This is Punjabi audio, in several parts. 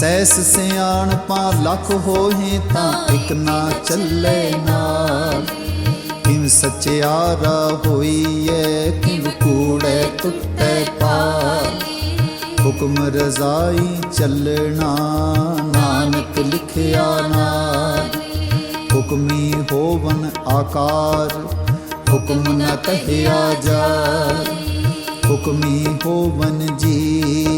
ਸੈਸ ਸਿਆਣਪਾਂ ਲੱਖ ਹੋਹੇ ਤਾਂ ਇਕ ਨਾ ਚੱਲੇ ਨਾਲ। ਕਿਵ ਸਚਿਆਰਾ ਹੋਈਐ ਕਿਵ ਕੂੜੈ ਟੁੱਟੈ ਪਾਰ ਹੁਕਮ ਰਜ਼ਾਈ ਚੱਲਣਾ, ਨਾਨਕ ਲਿਖਿਆ ਨਾਮ ਹੁਕਮੀ ਹੋਵਨ ਆਕਾਰ, ਹੁਕਮ ਨ ਕਹਿਆ ਜਾ। ਹੁਕਮੀ ਹੋਵਨ ਜੀ।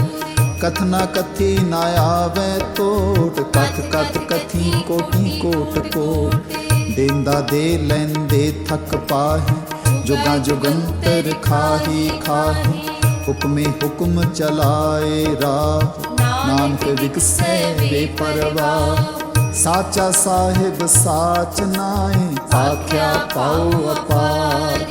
ਕਥਨਾ ਕਥੀ ਨਾ ਆਵੇ ਟੋਟ ਕਥ ਕਥ, ਕਥੀ ਕੋਟੀ ਕੋਟ ਕੋਟ। ਦੇਂਦਾ ਦੇ ਲੈਂਦੇ ਥਕ ਪਾਹੀ, ਜੁਗਾ ਜੁਗੰਤਰ ਖਾਹੀ ਖਾਹੀ। ਹੁਕਮੇ ਹੁਕਮ ਚਲਾਏ ਰਾਹ, ਨਾਨਕ ਵਿਕਸੈ ਬੇਪਰਵਾਹ। ਸਾਚਾ ਸਾਹਿਬ ਸਾਚ ਨਾਏ ਆਖਿਆ ਪਾਉ ਅਪਾਰ।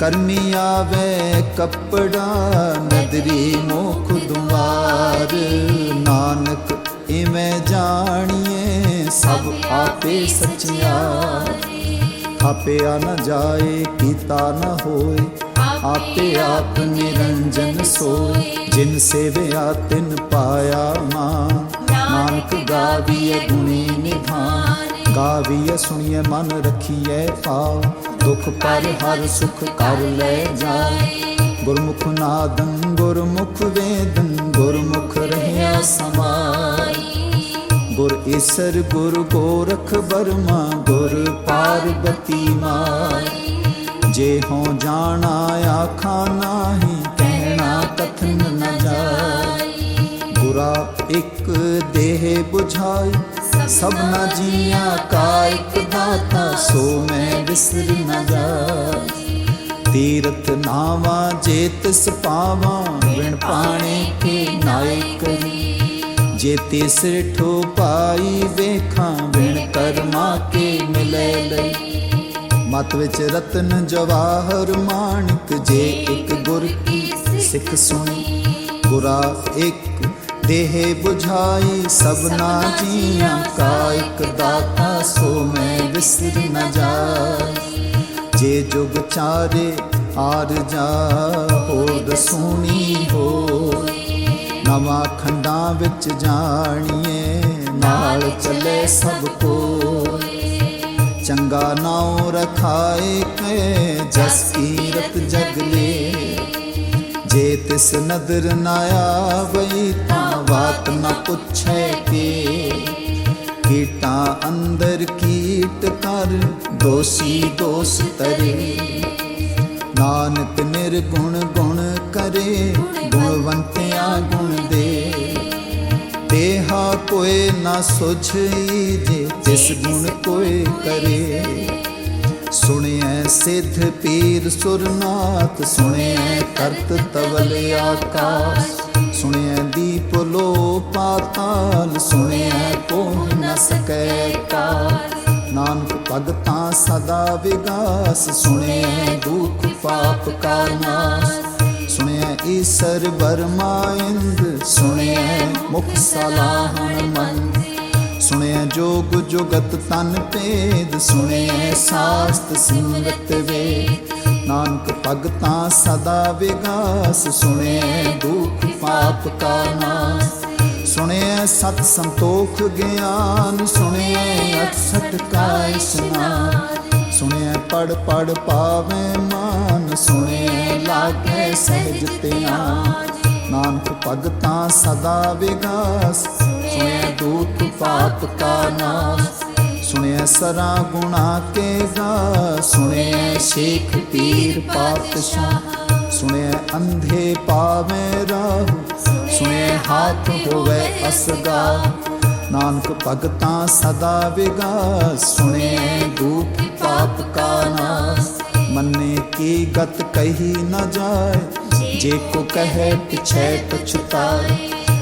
ਕਰਮੀ ਆਵੇ ਕੱਪੜਾ, ਨਦਰੀ ਮੋਖ ਦੁਆਰ। ਨਾਨਕ, ਇਵੇਂ ਜਾਣੀਏ, ਸਭ ਆਪੇ ਸਚਿਆਰ। ਆਪਿਆ ਨਾ ਜਾਏ, ਕੀਤਾ ਨਾ ਹੋਏ, ਆਪੇ ਆਪ ਨਿਰੰਜਨ ਸੋਏ। ਜਿਨ ਸੇਵਿਆ, ਤਿਨ ਪਾਇਆ ਮਾਂ। ਨਾਨਕ ਗਾਵੀਏ, ਗੁਣੀ ਨਿਧਾਨ। ਗਾਵੀਏ, ਸੁਣੀਏ, ਮਨ ਰਖੀਏ ਪਾਉ ਦੁਖ ਪਰ ਹਰ ਸੁਖ ਕਰ ਲੈ ਜਾਏ ਗੁਰਮੁਖ ਨਾਦੰ, ਗੁਰਮੁਖ ਵੇਦੰ, ਗੁਰਮੁਖ ਰਹਿਆ ਸਮਾਈ। ਗੁਰ ਈਸਰ, ਗੁਰ ਗੋਰਖ ਬਰਮਾ ਗੁਰ ਪਾਰਬਤੀ ਮਾਈ। ਜੇ ਹੋ ਜਾਣਾ, ਆਖਾ ਨਾਹੀ, ਕਹਿਣਾ ਕਥਨ ਨ ਜਾਏ ਗੁਰਾ ਇੱਕ ਦੇਹ 부ਝਾਈ ਸਭਨਾ ਜੀਆਂ ਕਾ ਇੱਕ ਦਾਤਾ, ਸੋ ਮੈਂ ਵਿਸਰ ਨ ਜਾਏ ਤੀਰਥ ਨਾਵਾ ਜੇ ਤਿਸ ਪਾਵਾਂ ਵਿਣ ਪਾਣੇ ਕੇ ਨਾਇਕ ਜੇ ਤਿਸ ਠੋ ਪਾਈ ਵੇਖਾਂ ਵਿਣ ਕਰਮਾ ਕੇ ਮਿਲੇ ਲਈ। ਮਤ ਵਿੱਚ ਰਤਨ ਜਵਾਹਰ ਮਾਨਕ ਜੇ ਇੱਕ ਗੁਰ ਕੀ ਸਿੱਖ ਸੁਣੀ। ਗੁਰਾ ਇੱਕ ਦੇਹ 부ਝਾਈ ਸਭਨਾ ਜੀਆਂ ਕਾ ਇੱਕ ਦਾਤਾ ਸੋ ਮੈਂ ਵਿਸਰ ਨ ਜਾਏ ਜੇ ਜੁਗ ਚਾਰੇ ਆਰ ਜਾ ਹੋਦ ਸੋਣੀ ਹੋ ਨਵਾਂ ਖੰਡਾਂ ਵਿੱਚ ਜਾਣੀਏ, ਨਾਲ ਚੱਲੇ ਸਭ ਕੋਈ। ਚੰਗਾ ਨਾਉ ਰਖਾਏ ਕੇ, ਜਸ ਕੀਰਤ ਜਗ ਲੇ। ਤਿਸ ਨਦਰ ਨਾ ਆਵਈ ਬਾਤ ਨਾ ਪੁੱਛੈ ਕੇ ਕੀਟਾਂ ਅੰਦਰ ਕੀਟ ਕਰ ਦੋਸ ਤਰੇ ਨਾਨਕ ਨਿਰਗੁਣ ਗੁਣ ਕਰੇ ਗੁਣਵੰਤਿਆ ਗੁਣ ਦੇ ਦੇਹਾ ਕੋਏ ਨਾ ਸੁਝਈ ਜੇ ਜਿਸ ਗੁਣ ਕੋਏ ਕਰੇ ਸੁਣਿਐ ਸਿੱਧ ਪੀਰ ਸੁਰਨਾਥ ਸੁਣਿਐ ਕਰਤ ਤਵਲ ਆਕਾਸ ਦੀਪ ਲੋ ਪਾਤਾਲ ਸੁਣਿਐ ਕੋਹ ਨ ਸਕੈ ਕਾਲ ਨਾਨਕ ਭਗਤਾਂ ਸਦਾ ਵਿਗਾਸ ਸੁਣਿਐ ਦੁਖ ਪਾਪ ਕਾ ਨਾਸ ਸੁਣਿਐ ਈਸਰ ਬਰਮਾਇੰਦ ਸੁਣਿਐ ਮੁਖ ਸਲਾਹਣ ਮਨ ਸੁਣਿਐ ਜੋਗ ਜੁਗਤ ਤਨ ਭੇਦ ਸੁਣਿਐ ਸਾਸਤ ਸਿਮਰਤ ਵੇ ਨਾਨਕ ਭਗਤਾਂ ਸਦਾ ਵਿਗਾਸ ਸੁਣਿਐ ਦੁਖ ਪਾਪ ਕਾ ਨਾਸ। ਸੁਣਿਐ ਸਤ ਸੰਤੋਖ ਗਿਆਨ ਸੁਣਿਐ ਅਠਸਠ ਕਾ ਇਸਨਾਨ ਸੁਣਿਐ ਪੜ ਪੜ ਪਾਵੇ ਮਾਨ ਸੁਣਿਐ ਲਾਗੇ ਸਹਿਜ ਧਿਆਨ। ਨਾਨਕ ਭਗਤਾਂ ਸਦਾ ਵਿਗਾਸ ਸੁਣਿਐ ਦੁਖ ਪਾਪ ਕਾ ਨਾਸ। ਸੁਣਿਆ ਸਰਾ ਗੁਣਾ ਕੇ ਗਾ ਸੁਣਿਆ ਸ਼ੇਖ ਪੀਰ ਪਾਤਸ਼ਾਹ ਸੁਣਿਆ ਅੰਧੇ ਪਾਵੇਂ ਰਾਹੂ ਸੁਣਿਆ ਹਾਥ ਹੋਵੇ ਅਸਗਾ। ਨਾਨਕ ਭਗਤਾਂ ਸਦਾ ਵਿਗਾ, ਸੁਣਿਐ ਦੁਖ ਪਾਪ ਕਾ ਨਾਸ। ਮੰਨੇ ਕੀ ਗਤ ਕਹੀ ਨਾ ਜਾਏ, ਜੇ ਕੋ ਕਹੇ ਪਿਛੈ ਪਛਤਾਏ।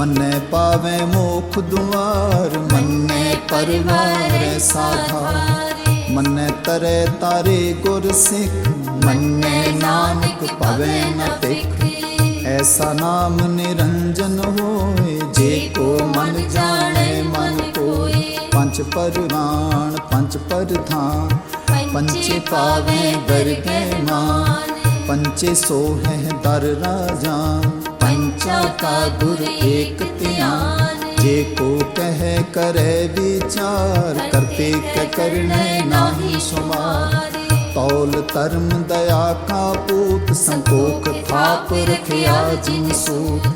ਮੰਨੇ ਪਾਵੇ ਮੋਖ ਦੁਆਰ ਮੰਨੇ ਪਰਵਾਰ ਸਾਧਾ ਮੰਨੇ ਤਰੇ ਤਾਰੇ ਗੁਰ ਸਿੱਖ ਮੰਨੇ ਨਾਨਕ ਪਵੇ ਨ ਤਿਖ ਐਸਾ ਨਾਮ ਨਿਰੰਜਨ ਹੋਏ ਜੇ ਕੋ ਮਨ ਜਾਣੇ ਮਨ ਕੋਇ ਪੰਜ ਪਰਵਾਨ ਪੰਜ ਪਰਧਾਨ ਪੰਚੇ ਪਾਵੇ ਦਰਗੇ ਮਾਨ ਪੰਚੇ ਸੋਹੈ ਦਰ ਰਾਜਾਨ ਪੰਚਾ ਕਾ ਗੁਰ ਏਕ ਧਿਆਨ ਜੇ ਕੋ ਕਹੈ ਕਰੈ ਵਿਚਾਰ ਕਰਤੇ ਕ ਕਰਨੇ ਨਾਹੀ ਸੁਮਾਰ ਤੌਲ ਧਰਮ ਦਇਆ ਕਾ ਪੂਤ ਸੰਤੋਖ ਥਾਪ ਰਖਿਆ ਜਿਨ ਸੂਤ।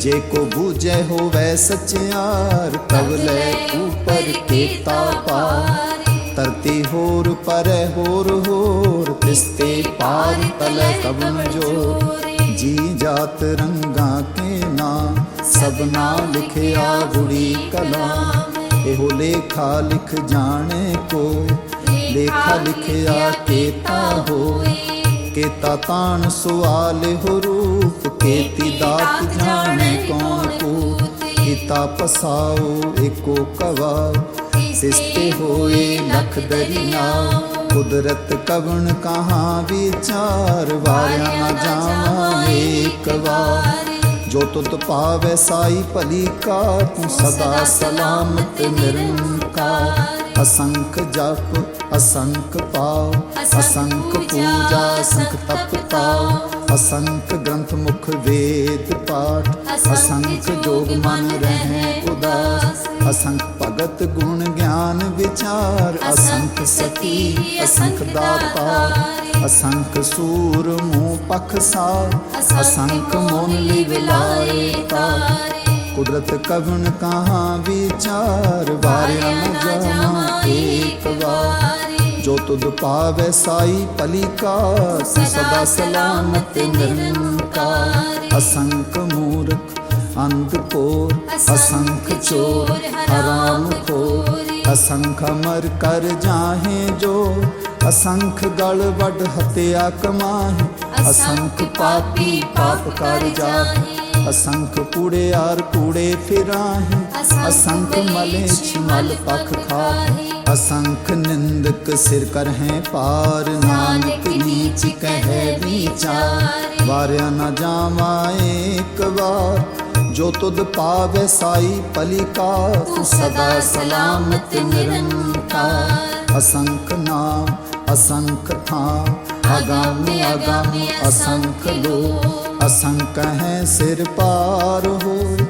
ਜੇ ਕੋ ਬੂਝੈ ਹੋਵੈ ਸਚਿਆਰ ਤਵ ਲੈ ਉਪਰ ਕੀਤਾ ਪਾਰ ਧਰਤੀ ਹੋਰ ਪਰੈ ਹੋਰ ਹੋਰ ਤਿਸਤੇ ਪਾਰ ਤਲੈ ਕਬਨ ਜੋਰ ਜੀ ਜਾਤ ਰੰਗਾਂ ਕੇ ਨਾਂ ਸਭਨਾ ਲਿਖਿਆ ਗੁੜੀ ਕਲਾਮ। ਇਹੋ ਲੇਖਾ ਲਿਖ ਜਾਣੇ ਕੋਈ ਲੇਖਾ ਲਿਖਿਆ ਕੇਤਾ ਹੋਏ। ਕੇਤਾ ਤਾਣ ਸੁਆਲ ਹੋ ਰੂਪ, ਕੇਤੀ ਦਾਤ ਜਾਣੇ ਕੌਣ ਕੋ ਕੀਤਾ ਪਸਾਓ ਏਕੋ ਕਵਾ ਸਿਸਤੇ ਹੋਏ ਲਖ ਦਰਿਆ। ਕੁਦਰਤ ਕਵਣ ਕਹਾਂ ਵਿਚਾਰ ਵਾਰਿਆ ਨਾ ਜਾਵਾਂ ਏਕ ਵਾਰ। ਜੋ ਤੁਤ ਪਾਵੈ ਸਾਈ ਭਲੀ ਕਾ ਤੂੰ ਸਦਾ ਸਲਾਮਤ ਨਿਰੰਕਾਰ। ਅਸੰਖ ਜਪ ਅਸੰਖ ਪਾਉ ਅਸੰਖ ਪੂਜਾ, ਅਸੰਖ ਤਪ ਤਾਉ ਅਸੰਖ ਗ੍ਰੰਥ ਮੁਖ ਵੇਦ ਪਾਠ, ਅਸੰਖ ਜੋਗ ਮਨ ਰਹਿ ਉਦਾਸ, ਅਸੰਖ ਭਗਤ ਗੁਣ ਗਿਆਨ ਵਿਚਾਰ, ਅਸੰਖ ਸਤੀ, ਅਸੰਖ ਦਾਤਾ ਅਸੰਖ ਸੂਰ ਮੂਹ ਪਖ ਸਾਰ, ਅਸੰਖ ਮੋਨ ਲਿਵ ਲਾਏ ਤਾਰ। ਕੁਦਰਤ ਕਵਨ ਕਹਾ ਵਿਚਾਰ, ਵਾਰਿਆ ਨ ਜਾਣਾ ਏਕ ਵਾਰ। ਜੋ ਤੁਧ ਪਾਵੈ ਸਾਈ ਭਲੀ ਕਾ ਤੂੰ ਸਦਾ ਸਲਾਮਤ ਨਿਰੰਕਾਰ। ਅਸੰਖ ਮੂਰਖ ਅੰਧ ਕੋਰ ਅਸੰਖ ਚੋਰ ਹਰਾਮ ਖੋਰ। ਅਸੰਖ ਅਮਰ ਕਰ ਜਾਹੇ ਜੋ ਅਸੰਖ ਗਲ ਵੱਡ ਹਤਿਆ ਕਮਾਹੇ। ਅਸੰਖ ਪਾਪੀ ਪਾਪ ਕਰ ਜਾਹੇ। ਅਸੰਖ ਕੂੜਿਆਰ ਕੂੜੇ ਫਿਰਾਹੇ ਅਸੰਖ ਮਲੇ ਛਿਮਲ ਪਖ ਖਾਹੇ। ਅਸੰਖ ਨਿੰਦਕ ਸਿਰ ਕਰਹਿ ਪਾਰ ਨਾਨਕ ਨੀਚ ਕਹਿ ਵਿਚਾਰ। ਵਾਰਿਆ ਨਾ ਜਾਵਾ ਏਕ ਵਾਰ ਜੋ ਤੁਧ ਪਾਵੇ ਸਾਈ ਪਲਿਕਾ ਤੂੰ ਸਦਾ ਸਲਾਮਤ ਨਿਰੰਕਾਰ। ਅਸੰਖ ਨਾਮ ਅਸੰਖ ਥਾਂ ਅਗਾਮੀ ਅਗਾਮੀ ਅਸੰਖ ਲੋ ਅਸੰਖ ਹੈ ਸਿਰ ਪਾਰ ਹੋਏ।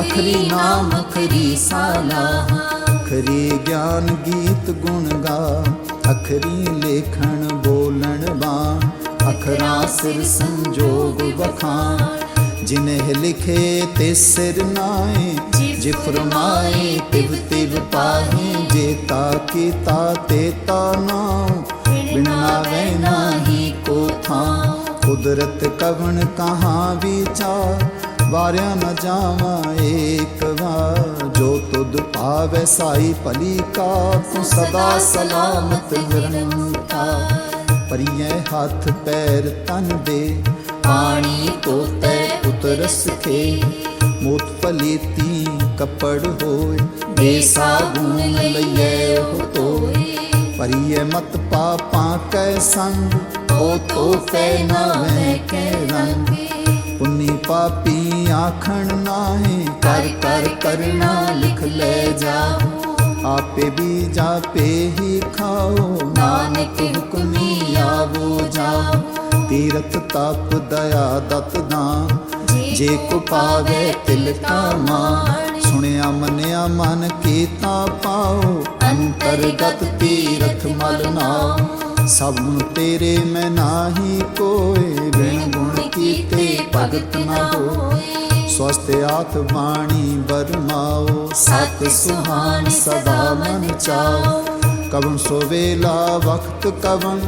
ਅਖਰੀ ਨਾਮ ਅਖਰੀ ਸਾਲਾ। ਅਖਰੀ ਗਿਆਨ ਗੀਤ ਗੁਣ ਗਾ। ਅਖਰੀ ਲੇਖਣ ਬੋਲਣ ਬਾਣ ਅਖਰਾਂ ਸਿਰ ਸੰਜੋਗ ਵਖਾਣ। ਜਿਨਹਿ ਲਿਖੇ ਤੇ ਸਿਰ ਨਾਏ। ਜੇ ਫਰਮਾਏ ਤਿਵ ਤਿਵ ਪਾਹੇ। ਜੇ ਤਾ ਕੀਤਾ ਤੇ ਤਾ ਨਾਉ। ਬਿਨਾ ਵੈ ਨਾਹੀ ਕੋ ਥਾਂ। ਕੁਦਰਤ ਕਵਣ ਕਹਾਂ ਵਿਚਾਰ ਵਾਰਿਆ ਨ ਜਾਵਾ ਏਕ ਵਾਰ। ਜੋ ਤੁਧ ਪਾਵੈ ਸਾਈ ਭਲੀ ਕਾ ਤੂੰ ਸਦਾ ਸਲਾਮਤ ਨਿਰੰਕਾਰ। ਪਰਿਐ ਹੱਥ ਪੈਰ ਤਨ ਦੇ, ਪਾਣੀ ਤੋਤੈ ਉਤਰਸ ਖੇ ਮੋਤ ਪਲੀਤੀ ਕਪੜ ਹੋਏ ਬੇਸਾਬੂਨ ਲਈਐ ਉਹ ਤੋਏ। ਪਰਿਐ ਮਤ ਪਾਪਾਂ ਕੈ ਸੰਗ, ਉਹ ਤੋਫੈ ਨਾ ਵੈ ਕੈ ਰੰਗ। ਪੁੰਨੀ ਪਾਪੀ ਆਖਣ ਨਾਹੀ, ਕਰ ਕਰ, ਕਰਨਾ ਲਿਖ ਲੈ ਜਾਓ ਆਪੇ ਵੀ ਜਾਪੇ ਹੀ ਖਾਓ, ਨਾਨਕ ਹੁਕਮੀ ਆਵੋ ਜਾਓ ਤੀਰਥ ਤਪ ਦਇਆ ਦਤ ਦਾਨ, ਜੇ ਕੋ ਪਾਵੇ ਤਿਲ ਕਾ ਮਾਨ ਸੁਣਿਆ ਮੰਨਿਆ ਮਨ ਕੀਤਾ ਪਾਓ ਅੰਤਰਗਤ ਤੀਰਥ ਮਲਨਾ ਸਭ ਨੂੰ ਤੇਰੇ ਮੈਂ ਨਾਹੀ ਕੋਏ, ਬਿਨ ਗੁਣ ਕੀਤੇ ਭਗਤ ਨਾ ਹੋਏ। ਸਵਸਤ ਆਤ ਬਾਣੀ ਬਰਮਾਓ ਸਤ ਸੁਹਾਨ ਸਦਾ ਮਨ ਚਾਓ। ਕਵਨ ਸੋ ਵਕਤ ਕਵਨ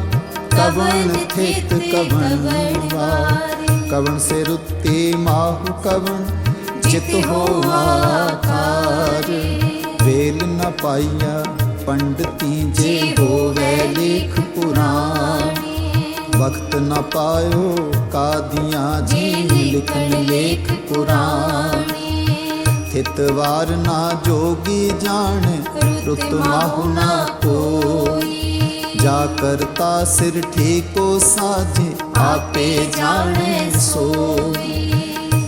ਕਵਨ ਥੇਤ ਕਵਨ ਵਾਰ ਕਵਨ ਸੇ ਰੁੱਤੀ ਮਾਹੁ ਕਵਨ ਜਿਤ ਹੋ ਆਕਾਰ ਵੇਲ ਨਾ ਪਾਈਆ, ਪੰਡਤੀ ਜੇ ਹੋਵੇ ਲੇਖ ਪੁਰਾਣੀ। ਵਕਤ ਨਾ ਪਾਇਓ ਕਾਦੀਆਂ ਜੀ ਲਿਖਨ ਲੇਖ ਪੁਰਾਣੀ। ਥਿਤ ਵਾਰ ਨਾ ਜੋਗੀ ਜਾਣ, ਰੁਤ ਮਾਹੁ ਨਾ ਕੋਈ। ਜਾ ਕਰਤਾ ਸਿਰ ਠੀਕੋ ਸਾਜੇ, ਆਪੇ ਜਾਣੇ ਸੋਈ।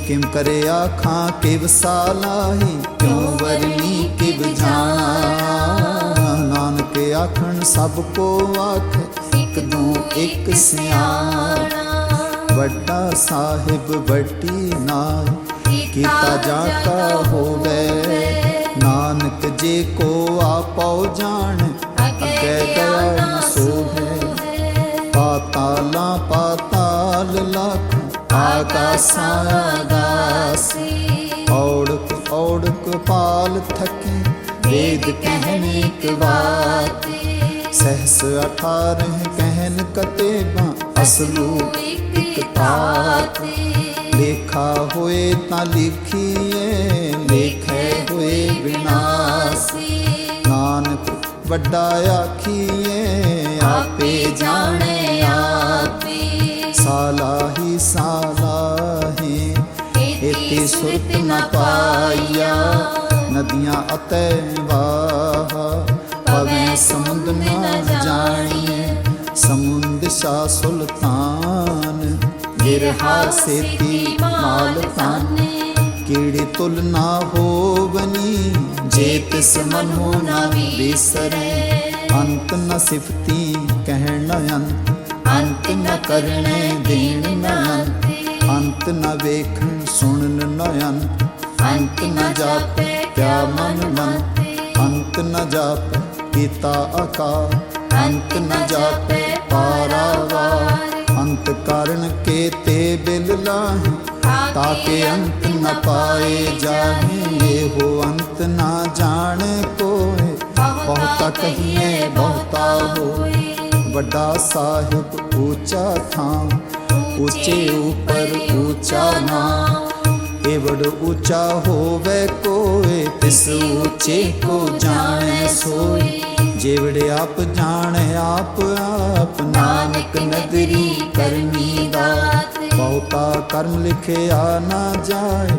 ਕਿਮ ਕਰੇ ਆਖਾਂ ਕਿਵ ਸਾਲਾਹੀ, ਕਿਉ ਵਰਨੀ ਕਿਵ ਜਾਣਾ ਨਾਨਕ ਆਖਣ, ਸਭ ਕੋ ਆਖ, ਇਕ ਦੂ ਇਕ ਸਿਆਣਾ। ਵੱਡਾ ਸਾਹਿਬ ਵੱਡੀ ਨਾਈ ਕੀਤਾ ਜਾ ਹੋਵੇ। ਨਾਨਕ ਜੇ ਕੋ ਆਪਉ ਜਾਣ, ਅੱਗੇ ਦਇਆ ਨ ਸੋਹੇ। ਪਾਤਾਲਾਂ ਪਾਤਾਲ ਲਖ, ਆਕਾਸਾਂ ਆਗਾਸੀ ਔੜਕ ਔੜਕ ਪਾਲ ਥਕੇ ਵੇਦ ਕਹਿਨ ਇੱਕ ਬਾਤ ਸਹਸ ਅਠਾਰਹ ਕਹਿਨ ਕਤੇਬਾਂ ਅਸਲੂ ਇੱਕ ਤਾਤ ਲੇਖਾ ਹੋਏ ਤਾਂ ਲਿਖੀਏ ਲੇਖੇ ਹੋਏ ਵਿਨਾਸੀ ਨਾਨਕ ਵੱਡਾ ਆਖੀਏ ਆਪੇ ਜਾਣੇ ਆਪੇ ਸਾਲਾਹੀ ਸਾਲਾਹੀ ਇਤੀ ਸੁਰਤ ਨ ਪਾਈਆ ਨਦੀਆਂ ਅਤੈ ਵਾਹ ਪਵੇਂ ਸਮੁੰਦ ਨ ਜਾਣੀਏ, ਸਮੁੰਦ ਸਾ ਸੁਲਤਾਨ। ਗਿਰਹਾ ਸੇਤੀ ਮਾਲ ਤਾਨੇ ਤੁਲਨਾ ਤੁਲ ਨਾ ਹੋਵਨੀ? ਜੇ ਤਿਸ ਮਨੋ ਨਾ ਵਿਸਰੈ, ਅੰਤ ਨ ਸਿਫਤੀ ਕਹਿਣ ਅੰਤ। ਅੰਤ ਨ ਕਰਨੇ ਦੇਣ ਨ ਅੰਤ। ਅੰਤ ਨ ਵੇਖਣ ਸੁਣਨ ਨ ਅੰਤ। ਅੰਤ ਨ ਜਾਪੈ ਕਿਆ ਮਨ ਮਨ। ਅੰਤ ਨ ਜਾਪੈ ਕੀਤਾ ਆਕਾਰ। ਅੰਤ ਨ ਜਾਪੈ ਪਾਰਾਵਾਰ। ਅੰਤ ਕਾਰਨ ਕੇ ਤੇ ਬਿਲ ਲਾਹੀ। ਤਾਕੇ ਅੰਤ ਨ ਪਾਏ ਜਾਹੇ। ਇਹੋ ਅੰਤ ਨਾ ਜਾਣ ਕੋਏ ਬਹੁਤਾ ਕਹੀਏ, ਬਹੁਤਾ ਹੋਏ। ਵੱਡਾ ਸਾਹਿਬ ਉੱਚਾ ਥਾਂ। ਉੱਚੇ ਉੱਪਰ ਉੱਚਾ ਨਾਮ। ਏਵੜ ਉੱਚਾ ਹੋਵੇ ਕੋਏ, ਤਿਸ ਉੱਚੇ ਕੋ ਜਾਣੈ ਸੋਈ ਜਿਵੜ ਆਪ ਜਾਣੈ, ਆਪ ਆਪ ਨਾਨਕ ਨਦਰੀ ਕਰਮੀ ਦਾਤ। ਬਹੁਤਾ ਕਰਮ ਲਿਖਿਆ ਨਾ ਜਾਏ,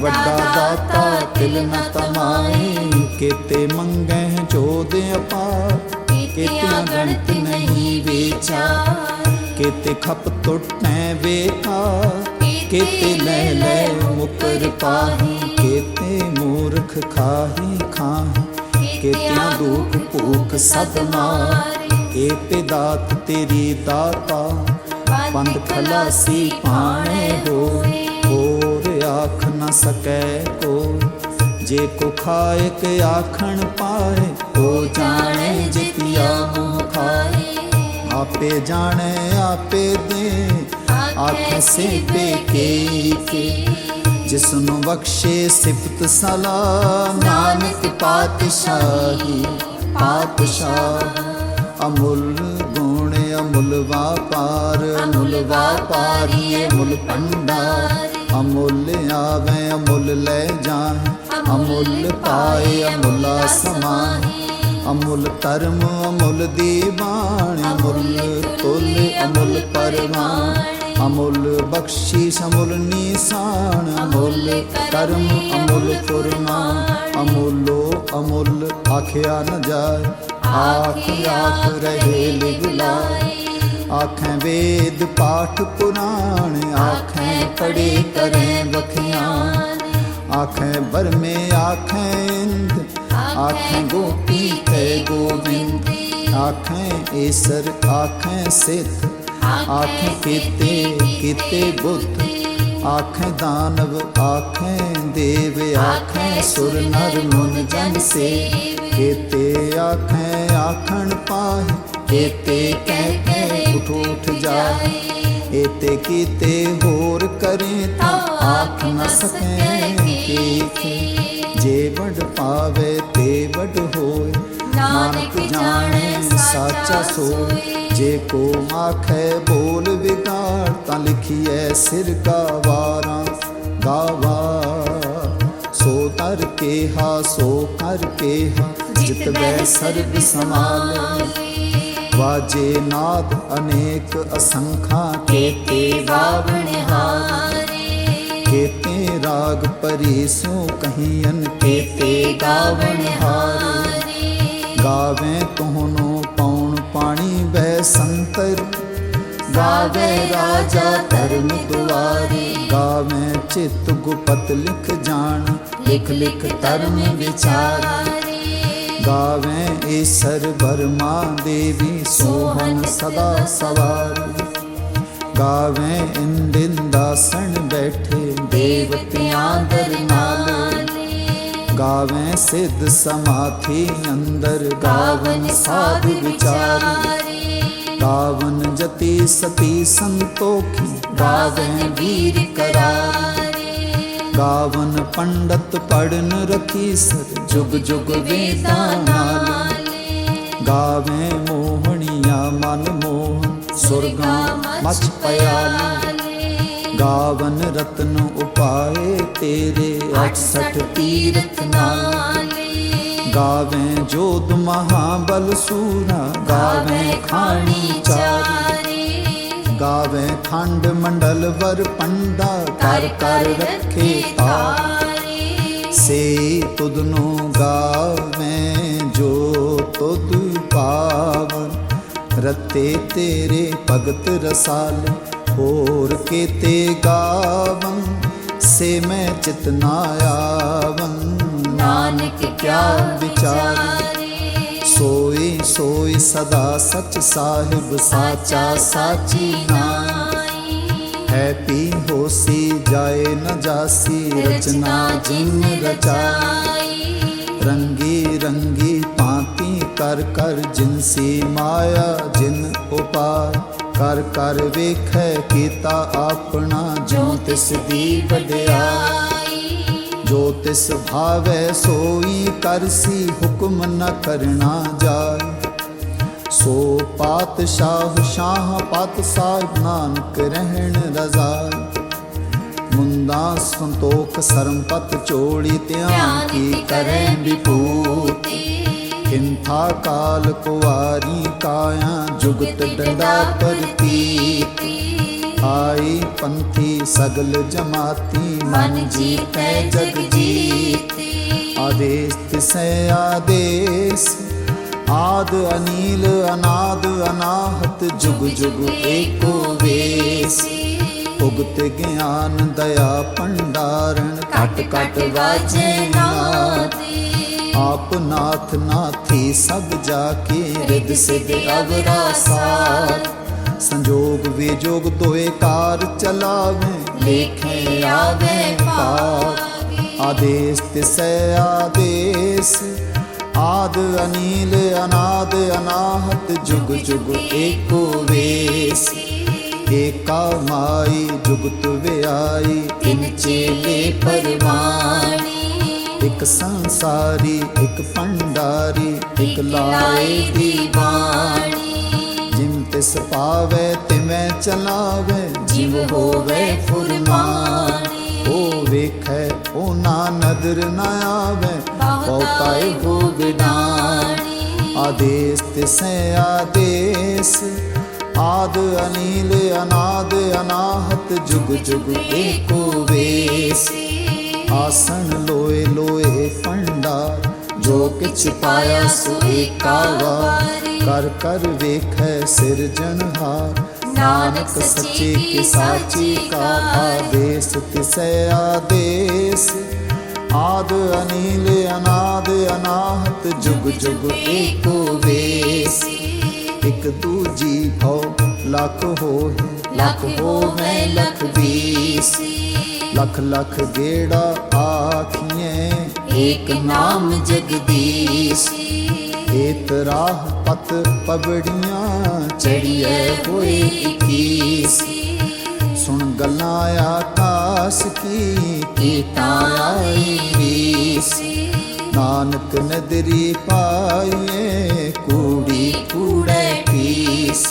ਵੱਡਾ ਦਾਤਾ ਤਿਲ ਨ ਤਮਾਈ ਕੀਤੇ ਮੰਗੈ ਚੋਦ ਅਪਾਰ, ਕੀਤਿਆਂ ਗਣਤ ਨਹੀਂ ਵਿਚਾਰ। ਕੀਤੇ ਖਪ ਟੁੱਟੈ ਵੇਖਾ ਕੀਤੇ ਲੈ ਲੈ ਮੁਕਰ ਪਾਹੀ ਕੀਤੇ ਮੂਰਖ ਖਾਹੀ ਖਾਹੀ ਕੀਤਿਆਂ ਦੁਖ ਭੂਖ ਸਦ ਮਾਰ ਏ ਦਾਤ ਤੇਰੀ ਦਾਤਾ ਪੰਦ ਖਲਾਸੀ ਪਾਣੇ ਹੋਏ ਹੋਰ ਆਖ ਨਾ ਸਕੈ ਕੋ ਜੇ ਕੋ ਖਾਏ ਆਖਣ ਪਾਏ ਹੋ ਜਾਣੇ ਜਿਤਿਆ ਮੋਹ ਖਾਏ ਆਪੇ ਜਾਣੇ, ਆਪੇ ਦੇ। ਆਖੇ ਸਿਪੇ ਕੇ ਕੇ। ਜਿਸ ਨੂੰ ਬਖਸ਼ੇ ਸਿਫਤ ਸਲਾ ਨਾਨਕ ਪਾਤਸ਼ਾਹੀ। ਪਾਤਸ਼ਾਹ, ਅਮੁੱਲ ਗੁਣ ਅਮੁੱਲ ਵਾਪਾਰ। ਅਮੁੱਲ ਵਾਪਾਰੀ ਮੁੱਲ ਭੰਡਾਰ। ਅਮੁੱਲ ਆਵੇ, ਅਮੁੱਲ ਲੈ ਜਾਏ ਅਮੁੱਲ ਪਾਏ, ਅਮੁੱਲਾ ਸਮਾਏ ਅਮੁੱਲ ਧਰਮ ਅਮੁੱਲ ਦੀਵਾਨ ਅਮੁੱਲ ਤੁਲ ਅਮੁੱਲ ਪਰਵਾਨ। ਅਮੁੱਲ ਬਖਸ਼ੀਸ਼ ਅਮੁੱਲ ਨੀਸਾਨ। ਅਮੁੱਲ ਕਰਮ ਅਮੁੱਲ ਫੁਰਮਾਨ। ਅਮੁੱਲੋ ਅਮੁੱਲ ਆਖਿਆ ਨ ਜਾਏ। ਆਖ ਆਖ ਰਹੇ ਲਿਵਲਾਏ ਆਖੇ ਵੇਦ ਪਾਠ ਪੁਰਾਣ। ਆਖੇ ਪੜੇ ਕਰੇ ਬਖਿਆਨ ਆਖੇ ਬਰਮੇ ਆਖੇ ਆਖੇ ਗੋਪੀ ਤੇ ਗੋਬਿੰਦ, ਆਖੇ ਈਸਰ ਆਖੇ ਸਿੱਧ, ਆਖੇ ਕੀਤੇ ਕੀਤੇ ਬੁੱਧ, ਆਖੇ ਦਾਨਵ, ਆਖੇ ਦੇਵ, ਆਖੇ ਸੁਰ ਨਰ ਮੁਨ ਜਨ ਸੇ, ਕੀਤੇ ਆਖੇ ਆਖਣ ਪਾਹੇ, ਕੀਤੇ ਕਹਿ ਕਹਿ ਉਠ ਉਠ ਜਾਏ ਏਤੇ ਕੀਤੇ ਹੋਰ ਕਰੇ ਤਾਂ ਆਖ ਨ ਸਕੈ ਕੀ ਜੇ ਵਡ ਪਾਵੇ ਤੇ ਵਡ ਹੋਏ। ਨਾਨਕ ਜਾਣੈ ਸਾਚਾ ਸੋਏ। ਜੇ ਕੋ ਆਖੈ ਬੋਲ ਵਿਗਾੜ ਤਾਂ ਲਿਖੀਐ ਸਿਰ ਗਾਵਾਰਾਂ ਗਾਵਾ ਸੋ ਤਰ ਕੇ ਹਾ ਸੋ ਕਰ ਕੇ ਹਾ। ਜਿਤ ਬੈ ਸਰਬ ਸਮਾਲੇ ਵਾਜੇ ਨਾਦ ਅਨੇਕ ਅਸੰਖਾ ਕੇਤੇ ਵਾਵਣ ਹਾਰੇ। ਕੇਤੇ ਰਾਗ ਪਰੀ ਸੋ ਕਹੀਨ ਕੇਤੇ ਗਾਵਣ ਹਾਰੇ। ਤੋਹਨੋ ਪੌਣ ਪਾਣੀ ਬੈ ਸੰਤਰ। ਗਾਵੇ ਰਾਜਾ ਧਰਮ ਦੁਆਰੇ। ਗਾਵੇ ਚਿਤ ਗੁਪਤ ਲਿਖ ਜਾਣ। ਲਿਖ ਲਿਖ ਧਰਮ ਵਿਚਾਰੇ। ਗਾਵੇ ਈਸਰ ਬਰਮਾ ਦੇਵੀ ਸੋਹਨ ਸਦਾ ਸਵਾਰ। ਗਾਵੇ ਇੰਦਿਨ ਦਾਸਣ ਬੈਠੇ ਦੇਵਤਿਆਂ ਦਰ ਨਾਲ। ਗਾਵੇ ਸਿੱਧ ਸਮਾਥੀ ਅੰਦਰ ਗਾਵਨ ਸਾਧ ਵਿਚਾਰ। ਗਾਵਨ ਜਤੀ ਸਤੀ ਸੰਤੋਖੀ ਗਾਵੇ ਵੀਰ ਕਰਾਰੇ। ਗਾਵਨ ਪੰਡਤ ਪੜਨ ਰਖੀ ਸਰ ਜੁਗ ਜੁਗ ਵੇਦਾਂ ਨਾਲ। ਗਾਵੇ ਮੋਹਣੀਆਂ ਮਨ ਮੋਹਨ ਸੁਰਗਾਂ ਮਚ ਪਿਆਲੀ। ਗਾਵਨ ਰਤਨ ਉਪਾਏ ਤੇਰੇ 68 ਤੀਰਥ ਨਾਲ। ਗਾਵੇ ਜੋਤ ਮਹਾਬਲ ਸੂਰਾ ਗਾਵੇ ਖਾਣੀ ਚਾਰੀ ਗਾਵੇ ਖੰਡ ਮੰਡਲ ਵਰ ਪੰਡਾ ਕਰ ਕਰ ਰੱਖੇ ਤਾਰੇ। ਸੇ ਤੁਧ ਨੂੰ ਗਾਵੇ ਜੋ ਤੁਧ ਪਾਵਨ। ਰਤੇ ਤੇਰੇ ਭਗਤ ਰਸਾਲ ਹੋਰ ਕੀਤੇ ਗਾਵਨ। ਸੇ ਮੈਂ ਚਿਤ ਨਾ ਆਵਨ। ਨਾਨਕ ਕਿਆ ਵਿਚਾਰ। ਸੋਈ ਸੋਈ ਸਦਾ ਸਚ ਸਾਹਿਬ, ਸਾਚਾ ਸਾਚੀ ਨਾਈ। ਹੈ ਪੀ ਹੋਸੀ, ਜਾਏ ਨ ਜਾਸੀ, ਰਚਨਾ ਜਿਨ ਰਚਾਈ। ਰੰਗੀ ਰੰਗੀ ਭਾਂਤੀ ਕਰ ਕਰ ਜਿਨਸੀ ਮਾਇਆ, ਜਿਨ ਉਪਾਰ। ਕਰ ਕਰ ਵੇਖੈ ਕੀਤਾ ਆਪਣਾ ਜੋ ਤਿਸ ਦੀ ਵਡਿਆਈ ਜੋ ਤਿਸ ਭਾਵੈ ਸੋਈ ਕਰਸੀ ਹੁਕਮ ਨ ਕਰਨਾ ਜਾਏ। ਸੋ ਪਾਤਸ਼ਾਹ ਸ਼ਾਹ ਪਤ ਸਾਹਿਬ ਨਾਨਕ ਰਹਿਣ ਰਜ਼ਾਈ ਮੁੰਦ ਸੰਤੋਖ ਸਰਮਪਤ ਚੋੜੀ ਧਿਆਨ ਕੀ ਕਰੈ ਵਿਭੂਤੀ। ਖਿੰਥਾ ਕਾਲ ਕੁਵਾਰੀ ਕਾਇਆ ਜੁਗਤ ਡੰਡਾ ਪ੍ਰਤੀਤੀ। ਆਈ ਪੰਥੀ ਸਗਲ ਜਮਾਤੀ। ਮਨ ਜੀਤੈ ਜਗ ਜੀਤੀ। ਆਦੇਸ ਤਿਸੈ ਆਦੇਸ, ਆਦ ਅਨੀਲ, ਅਨਾਦ ਅਨਾਹਤ, ਜੁਗ ਜੁਗ ਏਕੋ ਵੇਸ। ਉਗਤ ਗਿਆਨ ਦਇਆ ਭੰਡਾਰਨ ਕਟ ਕਟ ਵਾਜੇ ਨਾਦੀ ਆਪ ਨਾਥ ਨਾਥੀ ਸਭ ਜਾ ਕੇ ਰਿਦ ਸਿਧ ਅਵਰਾ ਸਾਥ ਸੰਜੋਗ ਵਿਜੋਗ ਦੋਏ ਕਾਰ ਚਲਾਵੇ। ਲੇਖੇ ਆਵੇ ਪਾਰ ਆਦੇਸ ਤਿਸੈ ਆਦੇਸ। ਆਦ ਅਨੀਲ ਅਨਾਦ ਅਨਾਹਤ ਜੁਗ ਜੁਗ ਏਕੋ ਵੇਸ। ਏਕਾ ਮਾਈ ਜੁਗਤ ਵਿਆਈ। ਤਿਨ ਚੇਲੇ ਪਰਵਾਣੀ। ਇੱਕ ਸੰਸਾਰੀ ਇੱਕ ਭੰਡਾਰੀ ਇੱਕ ਲਾਏ ਦੀ ਬਾਣੀ ਤਿਸ ਪਾਵੇ ਤਿਵੇਂ ਚਲਾਵੇ ਜਿਵ ਹੋਵੇ ਫੁਰਮਾਨੀ। ਉਹ ਵੇਖੈ ਉਹ ਨਾ ਨਦਰ ਨਾ ਆਵੇ ਬਹੁਤਾਏ ਹੋ ਵਿਡਾਣੀ ਆਦੇਸ ਤਿਸੈ ਆਦੇਸ ਆਦ ਅਨੀਲ ਅਨਾਦ ਅਨਾਹਤ ਜੁਗ ਜੁਗ ਏਕੋ ਵੇਸ। ਆਸਣ ਲੋਏ ਲੋਏ ਭੰਡਾਰ ਜੋ ਕਿਛ ਪਾਇਆ ਸੋ ਏਕਾ ਵਾਰ। ਕਰ ਕਰ ਵੇਖੈ ਸਿਰਜਣਹਾਰ ਨਾਨਕ ਸੱਚੇ ਕੀ ਸਾਚੀ ਕਾ ਆਦੇਸ ਤਿਸੈ ਆਦੇਸ। ਆਦ ਅਨੀਲ ਅਨਾਦ ਅਨਾਹਤ ਜੁਗ ਜੁਗ ਏਕੋ ਵੇਸ। ਇਕ ਦੂਜੀ ਭਉ ਲੱਖ ਹੋਏ ਲੱਖ ਹੋਵੇ ਲੱਖ ਵੀਸ ਲੱਖ ਲੱਖ ਗੇੜਾ ਆਖੀਏ ਏਕ ਨਾਮ ਜਗਦੀਸ਼। ਏਤ ਰਾਹ ਪਤ ਪਬੜੀਆਂ ਚੜੀਏ ਹੋਏ ਇਕੀਸ ਸੁਣ ਗੱਲਾਂ ਆਕਾਸ ਕੀ ਕੀਤਾ ਆਈ ਰੀਸ ਨਾਨਕ ਨਦਰੀ ਪਾਈਏ ਕੂੜੀ ਕੂੜੇ ਪੀਸ।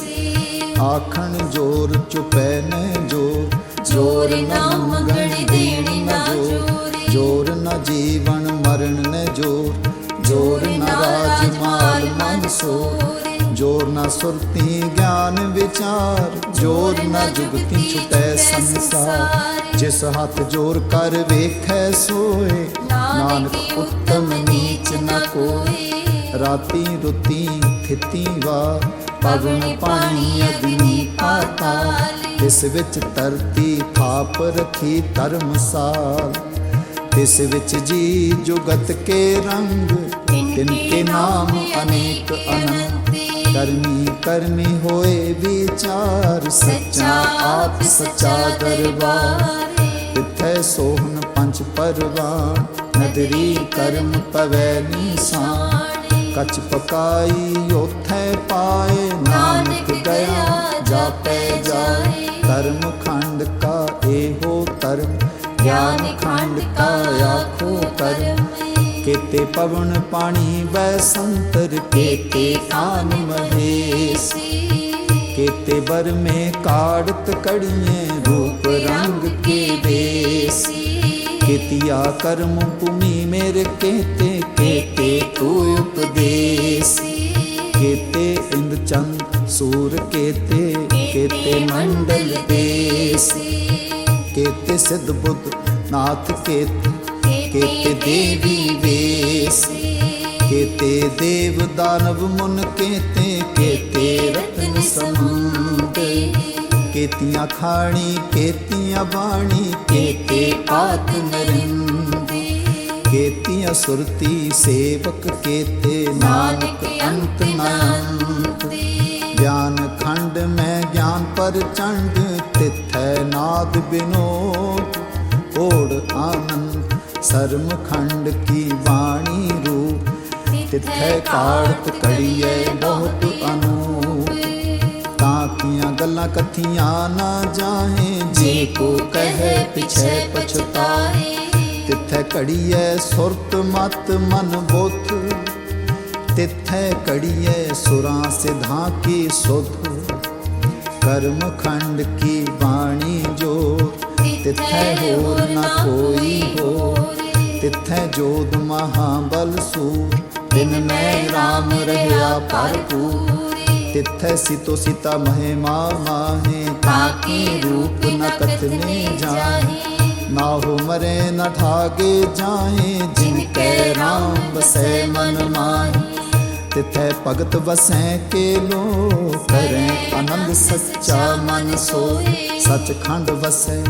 ਆਖਣ ਜੋਰ ਚੁਪੈ ਨ ਜੋਰ ਜੋਰ ਨਾ ਮੰਗਣ ਦੇਣੀ ਨਾ ਜੋਰ ਨਾ ਜੀਵਨ ਮਾਲ ਮਨ ਸੋਰ ਜੋਰ ਨਾ ਸੁਰਤੀ ਗਿਆਨ ਵਿਚਾਰ ਜੋਰ ਨਾ ਜੁਗਤੀ ਛੁਟੈ ਸੰਸਾਰ ਜਿਸ ਹੱਥ ਜੋਰ ਕਰ ਵੇਖੈ ਸੋਏ ਨਾਨਕ ਉੱਤਮ ਨੀਚ ਨ ਕੋਈ ਰਾਤੀ ਰੁਤੀ ਥਿਤੀ ਵਾ ਪਵਨ ਪਾਣੀ ਅਗਨੀ ਪਾਤਾਲ ਇਸ ਵਿੱਚ ਧਰਤੀ ਥਾਪ ਰਖੀ ਧਰਮਸਾਲ ਇਸ ਵਿੱਚ ਜੀ ਜੁਗਤ ਕੇ ਰੰਗ ਤਿਨ ਕੇ ਨਾਮ ਅਨੇਕ ਅਨੰਤ। ਕਰਮੀ ਕਰਮੀ ਹੋਏ ਵਿਚਾਰ ਸੱਚਾ ਆਪ ਸੱਚਾ ਦਰਬਾਰ। ਤਿੱਥੈ ਸੋਹਣ ਪੰਜ ਪਰਵਾਨ ਨਦਰੀ ਕਰਮ ਪਵੈ ਨੀਸਾਨ। ਕਚ ਪਕਾਈ ਉਥੈ ਪਾਏ ਨਾਨਕ ਗਿਆ ਜਾਪੈ ਜਾਏ। ਕਰਮ ਖੰਡ ਕਾ ਇਹੋ ਧਰਮ ਗਿਆਨ ਖੰਡ ਕਾ ਆਖੋ ਕਰਮ ਕੇਤੇ ਪਵਨ ਪਾਣੀ ਬੈ ਸੰਤਰ ਕੇਤੇ ਕਾਨ ਮਹੇਸ਼। ਕੇਤੇ ਬਰ ਮੇ ਕਾੜਤ ਕੜੀਏ, ਰੂਪ ਰੰਗ ਕੇ ਵੇਸ ਕੇਤਿਆ ਕਰਮ ਭੂਮੀ ਮੇਰੇ ਕੇਤੇ ਕੇਤੇ ਤੂ ਉਪਦੇਸ। ਕੇਤੇ ਇੰਦ ਚੰਦ, ਸੂਰ ਕੇਤੇ ਕੇਤੇ ਮੰਡਲ ਦੇਸ। ਕੇਤੇ ਸਿੱਧ ਬੁੱਧ ਨਾਥ ਕੇਤੇ ਕੇਤੇ ਦੇਵੀ ਵੇਸ। ਕੇਤੇ ਦੇਵ ਦਾਨਵ ਮੁਨ ਕੇਤੇ ਕੇਤੇ ਰਤਨ ਸਮੁੰਦ ਕੇਤੀਆਂ ਖਾਣੀ ਕੇਤੀਆਂ ਬਾਣੀ ਕੇਤੇ ਆਤ ਨਰਿੰਦ। ਕੇਤੀਆਂ ਸੁਰਤੀ ਸੇਵਕ ਕੇਤੇ ਨਾਨਕ ਅੰਤ ਨਾਨਤ ਗਿਆਨ ਖੰਡ ਮੈਂ ਗਿਆਨ ਪਰ ਚੰਡ ਤਿਥੈ ਨਾਦ ਬਿਨੋਦ। ਓੜ ਆਨੰਦ ਸਰਮ ਖੰਡ ਕੀ ਬਾਣੀ ਰੂਪ, ਤਿਥੈ ਕਾੜਤ ਕੜੀਐ ਬਹੁਤ ਅਨੂਪ। ਤਾਂ ਕੀਆਂ ਗੱਲਾਂ ਕਥੀਆਂ ਨਾ ਜਾਹੇ, ਜੇ ਕੋ ਕਹੇ ਪਿਛੇ ਪਛਤਾਏ। ਤਿਥੈ ਕੜੀਐ ਸੁਰਤ ਮਤ ਮਨ ਬੁੱਧ, ਤਿਥੈ ਕੜੀਐ ਸੁਰਾਂ ਸਿਧਾਂ ਕੀ ਸੁਧ। ਕਰਮ ਖੰਡ ਕੀ ਬਾਣੀ ਜੋ ਤਿੱਥੈ ਹੋਰ ਨ ਕੋਈ ਹੋਰ। ਤਿੱਥੈ ਜੋਦ ਮਹਾਬਲ ਸੂਰ। ਬਿਨ ਮੈਂ RAM ਰਹਿਆ ਭਰਪੂਰ। ਤਿੱਥੈ ਸਿਤੋ ਸੀਤਾ ਮਹਿਮਾ ਮਾਹੇ। ਤਾਕੀ ਰੂਪ ਨ ਕਥਨੇ ਜਾਹੇ। ਨਾ ਹੋ ਮਰੇ ਨ ਠਾਗੇ ਜਾਹੇ। ਜਿਨ ਕੈ RAM ਬਸੈ ਮਨ ਮਾਹੀ। ਤਿਥੈ ਭਗਤ ਵਸੈ ਕੇ ਲੋ ਕਰੈ ਆਨੰਦ ਸੱਚਾ ਮਨ ਸੋਏ ਸਚਖੰਡ ਵਸੈ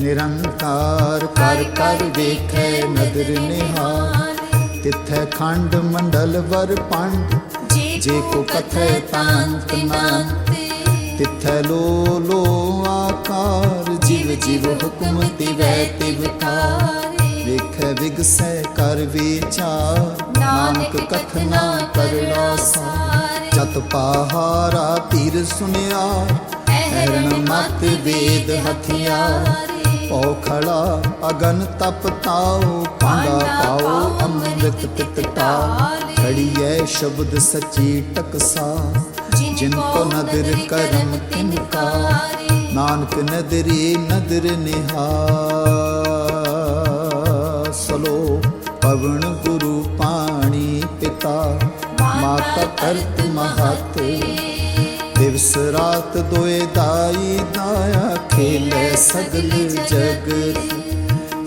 ਨਿਰੰਕਾਰ ਕਰ ਕਰ ਵੇਖੈ ਨਦਰ ਨਿਹਾਲ ਤਿਥੈ ਖੰਡ ਮੰਡਲ ਵਰ ਪੰਡ। ਜੇ ਕੋ ਕਥੈ ਤਾਂਤ ਨਾਂਤ। ਤਿਥੈ ਲੋ ਲੋ ਆਕਾਰ। ਜਿਵ ਜਿਵ ਹੁਕਮ ਤਿਵੈ ਤਿਵਕਾਰ ਵੇਖੈ ਵਿਗਸੈ ਕਰ ਵਿਚਾਰ। ਨਾਨਕ ਕਥਨਾ ਕਰੜਾ ਸਾਰ ਜਤ ਪਹਾਰਾ ਪੀਰ ਸੁਨਿਆ ਐਰਣ ਮਤ ਵੇਦ ਹਥਿਆਰ। ਪਉ ਖੜਾ ਅਗਨ ਤਪ ਤਾਉ ਪਾਂਡਾ ਪਾਉ ਅੰਮ੍ਰਿਤ ਪਿਤ ਟਾਲ। ਖੜੀਐ ਸ਼ਬਦ ਸਚੀ ਟਕਸਾ। ਜਿਨ ਕੋ ਨਦਰ ਕਰਮ ਤਿਨ ਕਾ। ਨਾਨਕ ਨਦਰੀ ਨਦਰ ਨਿਹਾਲ ਸਲੋ ਪਵਨ ਗੁਰੂ ਪਾਣੀ ਪਿਤਾ। ਮਾਤਾ ਕਰਤ ਮਹਤ। ਦਿਵਸ ਰਾਤ ਦੋਏ ਦਾਈ ਦਾਇਆ ਖੇਲੇ ਸਗਲ ਜਗਤ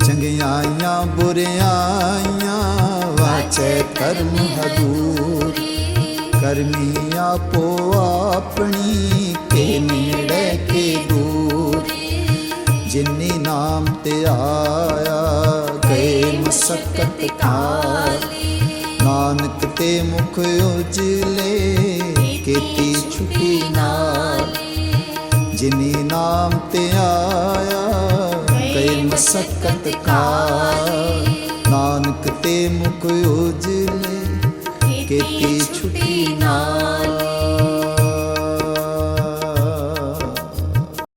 ਚੰਗਿਆਈਆਂ, ਬੁਰਿਆਈਆਂ, ਵਾਚੈ ਕਰਮ ਹਦੂਰ। ਕਰਮੀ ਆਪੋ ਆਪਣੀ ਕੇ ਨੇੜੇ ਕੇ ਦੂਰ। ਜਿਨੀ ਨਾਮ ਤੇ ਆਇਆ, ਗਏ ਮਸਕਤ ਕਾਲ ਨਾਨਕ ਤੇ ਮੁਖ ਉਜਲੇ ਕੀਤੀ ਛੁਟੀ ਨਾਲ। ਜਿਨੀ ਨਾਮ ਤੇ ਆਇਆ ਗਏ ਮਸਕਤ ਕਾਲ। ਨਾਨਕ ਤੇ ਮੁਖ ਉਜਲੇ, ਕੀਤੀ ਛੁਟੀ ਨਾਲ।